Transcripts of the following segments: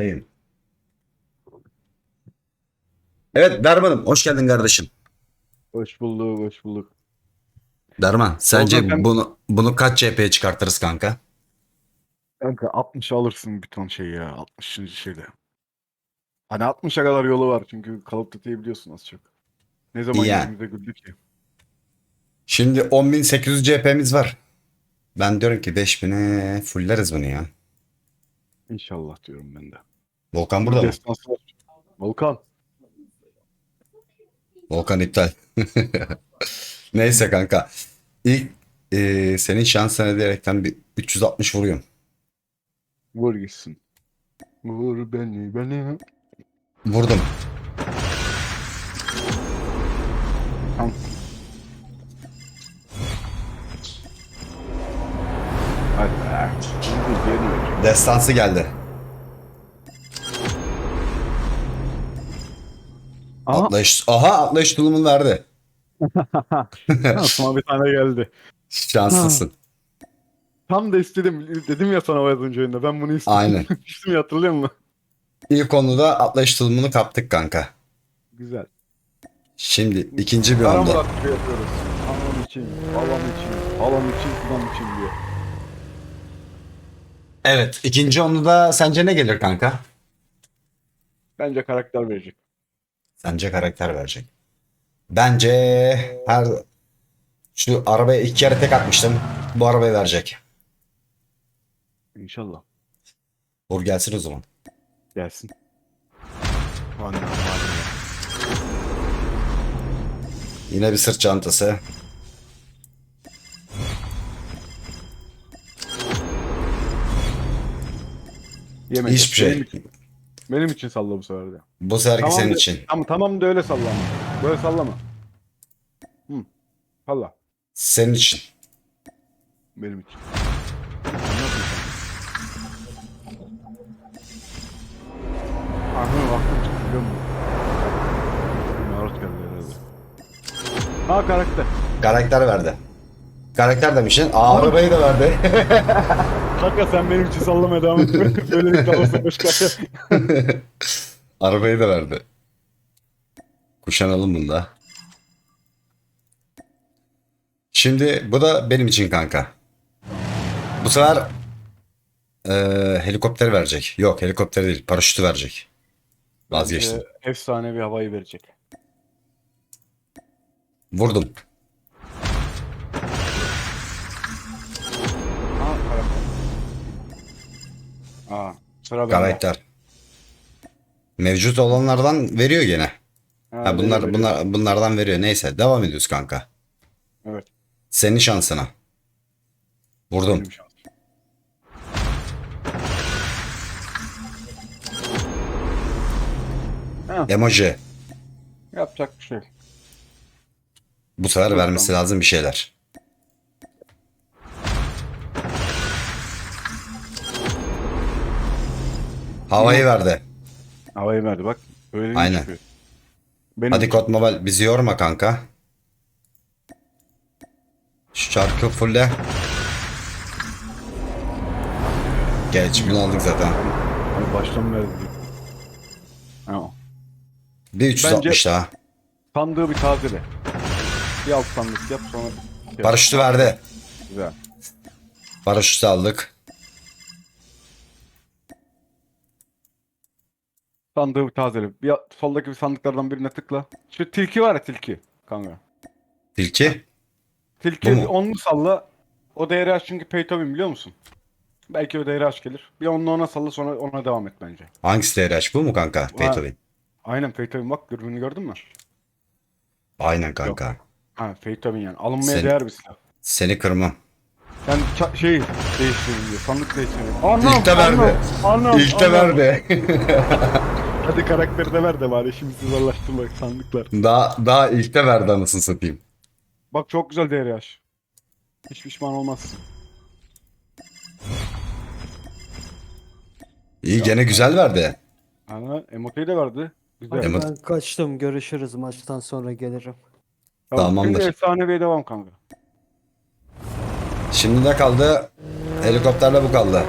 Kayıttayım. Evet Derman'ım hoş geldin kardeşim. Hoş bulduk, hoş bulduk. Derman sence Oldu, bunu bunu kaç CHP'ye çıkartırız kanka? Kanka 60 alırsın bir ton şey ya 60. şeyde. Hani 60'a kadar yolu var çünkü of Duty'yi biliyorsun az çok. Ne zaman Yani. yüzümüze güldü ki. Şimdi 10.800 CHP'miz var. Ben diyorum ki 5000'e fulleriz bunu ya. İnşallah diyorum ben de. Volkan burada mı? Var. Volkan. Volkan iptal. Neyse kanka. İlk e, senin şansına diyerekten bir 360 vuruyorum. Vur gitsin. Vur beni beni. Vurdum. Tamam. Hadi. Destansı geldi. Aha. Atlayış. Aha atlayış tulumunu verdi. Aklıma bir tane geldi. Şanslısın. Tam da istedim. Dedim ya sana o az önce oyunda. Ben bunu istedim. Aynen. İsmi hatırlıyor musun? İlk konuda atlayış tulumunu kaptık kanka. Güzel. Şimdi ikinci bir yapıyoruz. Anam için, babam için, halam için, kızam için diye. Evet. ikinci onda da sence ne gelir kanka? Bence karakter verecek. Sence karakter verecek. Bence her şu arabaya iki kere tek atmıştım. Bu arabayı verecek. İnşallah. Vur gelsin o zaman. Gelsin. Yine bir sırt çantası. Yemedi. Hiçbir şey. Benim için salla bu sefer de. Bu seferki Tamam senin de- için. Tamam, tamam da öyle sallama. Böyle sallama. Hı. Salla. Senin için. Benim için. Aklım çıktı biliyor musun? Marut geldi herhalde. Ha karakter. Karakter verdi. Karakter demişsin. Aa, arabayı da verdi. Kanka sen benim için sallamaya devam et. Böylelikle olsa başka. arabayı da verdi. Kuşanalım bunu da. Şimdi bu da benim için kanka. Bu sefer eee helikopter verecek. Yok helikopter değil. Paraşütü verecek. Vazgeçtim. Ee, efsane bir havayı verecek. Vurdum. Aa sıra bende. Karakter. Mevcut olanlardan veriyor gene. Ha, bunlar veriyor, bunlar bunlardan veriyor. Neyse devam ediyoruz kanka. Evet. Senin şansına. Vurdum. benim şansım. Ha, Emoji. yapacak bir şey. yok. Bu sefer vermesi lazım bir şeyler. Havayı verdi. Havayı verdi bak. Böyle Aynen. çıkıyor. Benim Hadi Kod Mobile bizi yorma kanka. Şu çarkı fulle. Geç bunu aldık zaten. Hani baştan verdi. Bir 360 daha. Sandığı bir tazele. Bir alt sandık yap sonra Paraşütü verdi. Güzel. Paraşütü aldık. Sandığı bir tazele. Bir soldaki bir sandıklardan birine tıkla. Şu tilki var ya tilki. Kanka. Tilki. Tilki Bu mu? salla. O değeri aç çünkü pay to win biliyor musun? Belki o değeri aç gelir. Bir onlu ona salla sonra ona devam et bence. Hangisi DRH bu mu kanka? Win. Aynen pay to win bak dürbünü gördün mü? Aynen kanka. Ha pay to win yani. Alınmaya Sen- değer bir silah. Seni kırmam. Sen ça- şey değiştirin diyor. Sandık değiştirin. Anam, İlk de verdi. anam, İlk de verdi. Hadi karakteri de ver de bari işimizi zorlaştırma sandıklar. daha daha ilk de verdi anasını satayım. Bak çok güzel değeri aç. Hiç pişman olmazsın. İyi gene güzel verdi. Ha, emoteyi de verdi. Güzel. Hadi Hadi ben kaçtım. Görüşürüz. Maçtan sonra gelirim. Tamamdır. Şimdi efsaneviye devam kanka. Şimdi ne kaldı? Helikopterle bu kaldı.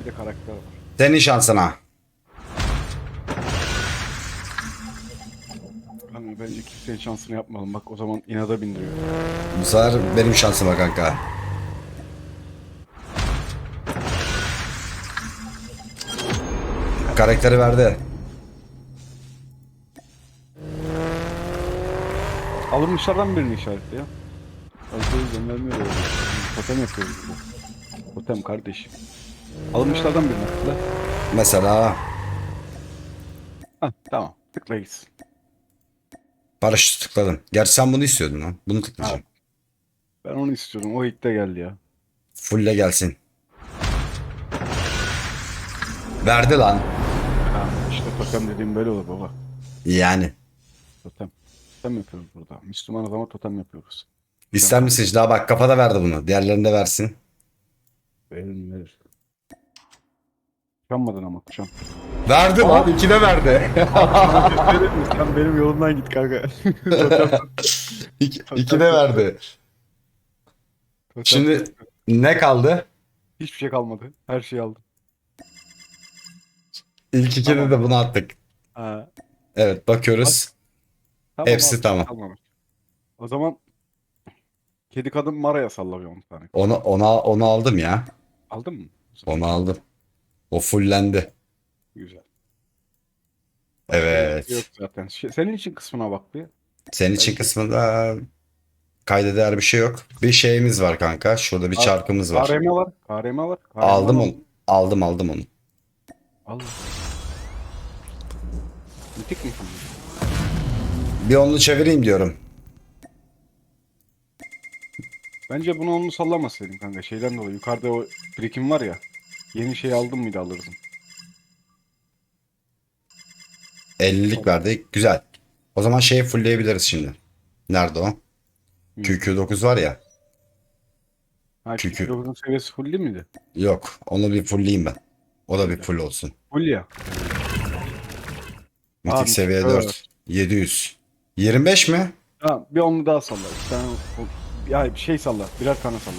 Bir de karakter var. Senin şansına. Kanka bence kimsenin şansını yapmayalım. Bak o zaman inada bindiriyor. Bu sefer benim şansıma kanka. Karakteri verdi. Alınmışlardan birini işaretle ya. Alışveriş göndermiyor öyle. Totem yapıyoruz burada. Totem kardeşim. Alınmışlardan birini atla. Mesela Hah tamam. Tıkla gitsin. Paraşütü tıkladım. Gerçi sen bunu istiyordun lan. Bunu tıklayacağım. Ben onu istiyordum. O ilk de geldi ya. Fulle gelsin. Verdi lan. Ha, işte totem dediğim böyle olur baba. Yani. Totem. Totem yapıyoruz burada. Müslüman adama totem yapıyoruz. İster misin? Daha bak kafada verdi bunu. Diğerlerini de versin. Verir verir. Kuşanmadın ama kuşan. Verdi lan. İki de verdi. Sen benim yolumdan git kanka. iki, iki de verdi. Şimdi ne kaldı? Hiçbir şey kalmadı. Her şeyi aldım. İlk ikide Tamam. de bunu attık. Ha, Evet bakıyoruz. tamam Hepsi abi, tamam. kalmamış. O zaman kedi kadın Mara'ya salla bir 10 tane. Onu ona onu aldım ya. Aldın mı? Onu aldım. O fullendi. Güzel. Evet. Yok zaten. Şey- senin için kısmına bak bir. Senin için kısmında kayda değer bir şey yok. Bir şeyimiz var kanka. Şurada bir Ar- çarkımız var. KRM var. KRM var. KRM Aldım var. onu. Aldım aldım onu. Al. Mitik mi şimdi? Bir onlu çevireyim diyorum. Bence bunu onu sallamasaydın kanka. Şeyden dolayı. Yukarıda o birikim var ya. Yeni şey aldın mıydı alırdın. 50'lik verdi. Güzel. O zaman şeyi fullleyebiliriz şimdi. Nerede o? Hı. QQ9 var ya. Ha, Çünkü- çünkü 9'un seviyesi full değil miydi? Yok. Onu bir fullleyeyim ben. O da bir full olsun. Full ya. Mitik Abi, seviye evet. 4. 700. 25 mi? Ha, bir onu daha salla. Bir tane o- ya bir şey salla. Birer tane salla.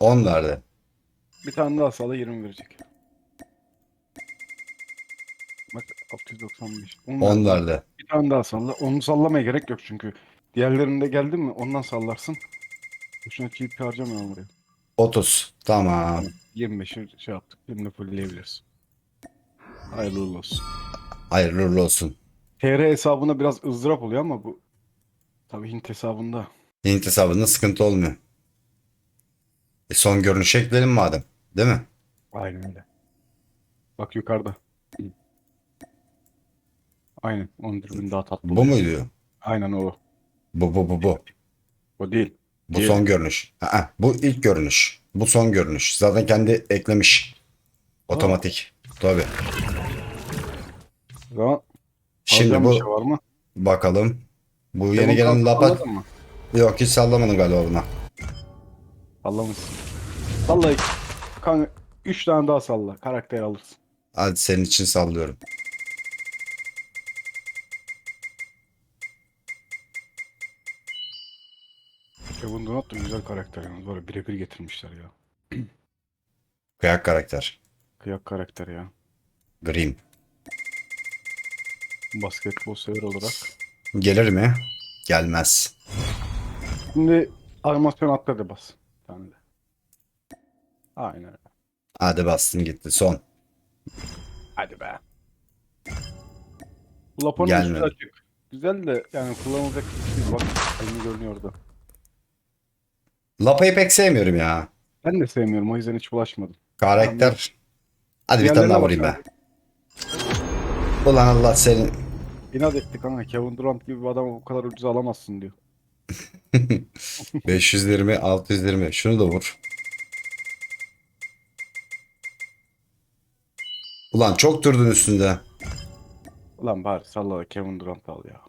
10 verdi. Bir tane daha salla 20 verecek. Bak 695. 10 10 verdi. Bir tane daha salla. Onu sallamaya gerek yok çünkü. Diğerlerinde geldi mi ondan sallarsın. Boşuna çiğ harcamayalım buraya. 30. Tamam. 25'i şey yaptık. Şimdi fullleyebiliriz. Hayırlı uğurlu olsun. Hayırlı uğurlu olsun. TR hesabına biraz ızdırap oluyor ama bu tabii Hint hesabında. Hint hesabında sıkıntı olmuyor. E son görünüşe ekleyelim madem. Değil mi? Aynen öyle. Bak yukarıda. Aynen. Onun dürbün daha tatlı Bu oluyor. muydu? Aynen o. Bu bu bu bu. O değil. Bu Değil. son görünüş. Aa, bu ilk görünüş. Bu son görünüş. Zaten kendi eklemiş. Otomatik. Tabii. O zaman Şimdi alacağım bir bu şey var mı? bakalım. Bu yeni Telefon gelen kalktı, lapa anladın mı? yok hiç sallamadım galiba buna. Sallamışsın. Salla. Kanka 3 tane daha salla. Karakter alırsın. Hadi senin için sallıyorum. Kevin Durant da güzel karakter yalnız. Böyle birebir getirmişler ya. Kıyak karakter. Kıyak karakter ya. Grim. Basketbol sever olarak. Gelir mi? Gelmez. Şimdi animasyon atla da bas. Bir tane de. Aynen öyle. Hadi bastın gitti. Son. Hadi be. Bu Lapon'un Gelmedi. üstü açık. Güzel de yani kullanılacak bir bak. Elini görünüyordu. Lapayı pek sevmiyorum ya. Ben de sevmiyorum o yüzden hiç bulaşmadım. Karakter. Hadi bir tane Diğerlerine daha vurayım bak ben. Ulan Allah senin. İnat ettik ama Kevin Durant gibi bir adamı bu kadar ucuz alamazsın diyor. 520, 620. Şunu da vur. Ulan çok durdun üstünde. Ulan bari salla da Kevin Durant al ya.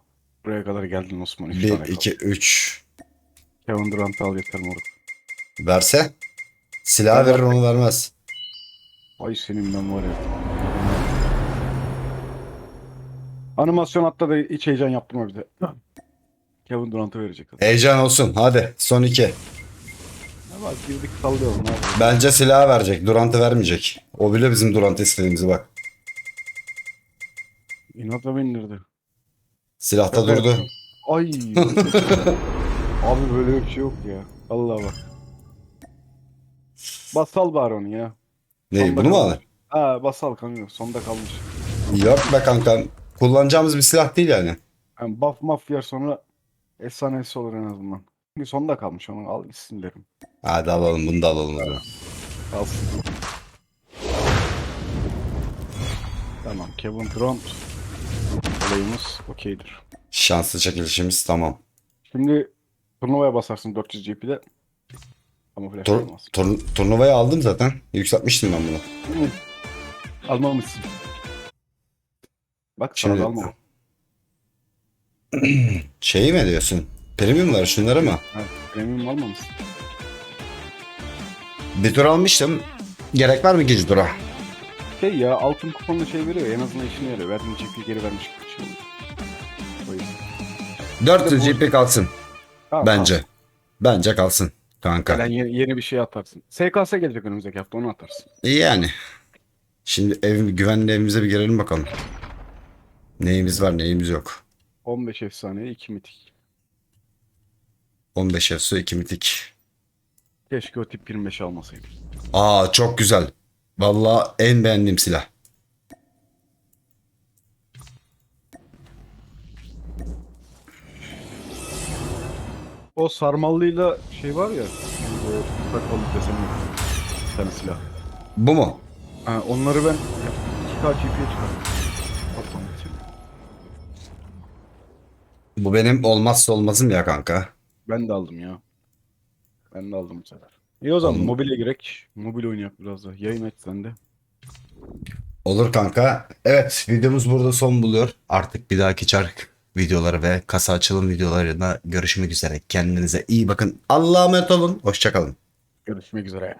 Buraya kadar geldin Osman. 3 1, tane 2, 3. kaldı. Kevin Durant al yeter moruk. Verse. Silah verir onu vermez. Ay senin ben var ya. Animasyon hatta da hiç heyecan yaptırma bize. Kevin Durant'a verecek. Heyecan olsun. Hadi son iki. Girdik sallayalım abi. Bence silah verecek. Durant'ı vermeyecek. O bile bizim Durant'ı istediğimizi bak. İnatla bindirdi. Silahta durdu. Ay. abi böyle bir şey yok ya. Allah bak. Basal bari onu ya. Ne Sonda bunu mu alır? Ha basal kanka. Sonda kalmış. Yok be kanka. Kullanacağımız bir silah değil yani. Yani buff maf yer sonra efsanesi olur en azından. Çünkü sonda kalmış onu al gitsin derim. Hadi alalım bunu da alalım o zaman. Tamam Kevin Durant. Olayımız okeydir. Şanslı çekilişimiz tamam. Şimdi turnuvaya basarsın 400 GP'de. Ama flash Tur, olmaz. tur, turnuvayı aldım zaten. Yükseltmiştim ben bunu. Almamışsın. Bak Şimdi- sana da alma. Şeyi mi diyorsun? Premiumlar şunları mı? Ha, premium almamışsın. Bir tur almıştım. Gerek var mı ikinci tura? Şey ya altın kuponla şey veriyor ya, en azından işine yarıyor. Verdiğin GP geri vermiş gibi bir şey oluyor. O yüzden. 400 GP kalsın. Tamam, Bence. Bence kalsın kanka. Tamam. yeni, yeni bir şey atarsın. SKS gelecek önümüzdeki hafta onu atarsın. Yani. Şimdi ev, güvenli evimize bir girelim bakalım. Neyimiz var neyimiz yok. 15 efsaneye 2 mitik. 15 efso 2 mitik. Keşke o tip 25 almasaydım. Aa çok güzel. Valla en beğendiğim silah. O sarmallıyla şey var ya. O takalı deseni. Bir tane silah. Bu mu? Ha, onları ben 2K GP'ye çıkardım. Toplam için. Bu benim olmazsa olmazım ya kanka. Ben de aldım ya. Ben de aldım bu sefer. İyi o zaman Oğlum. mobile girek. Mobil oynayak biraz da. Yayın et sen de. Olur kanka. Evet videomuz burada son buluyor. Artık bir dahaki çark videoları ve kasa açılım videolarında görüşmek üzere. Kendinize iyi bakın. Allah'a emanet olun. Hoşçakalın. Görüşmek üzere.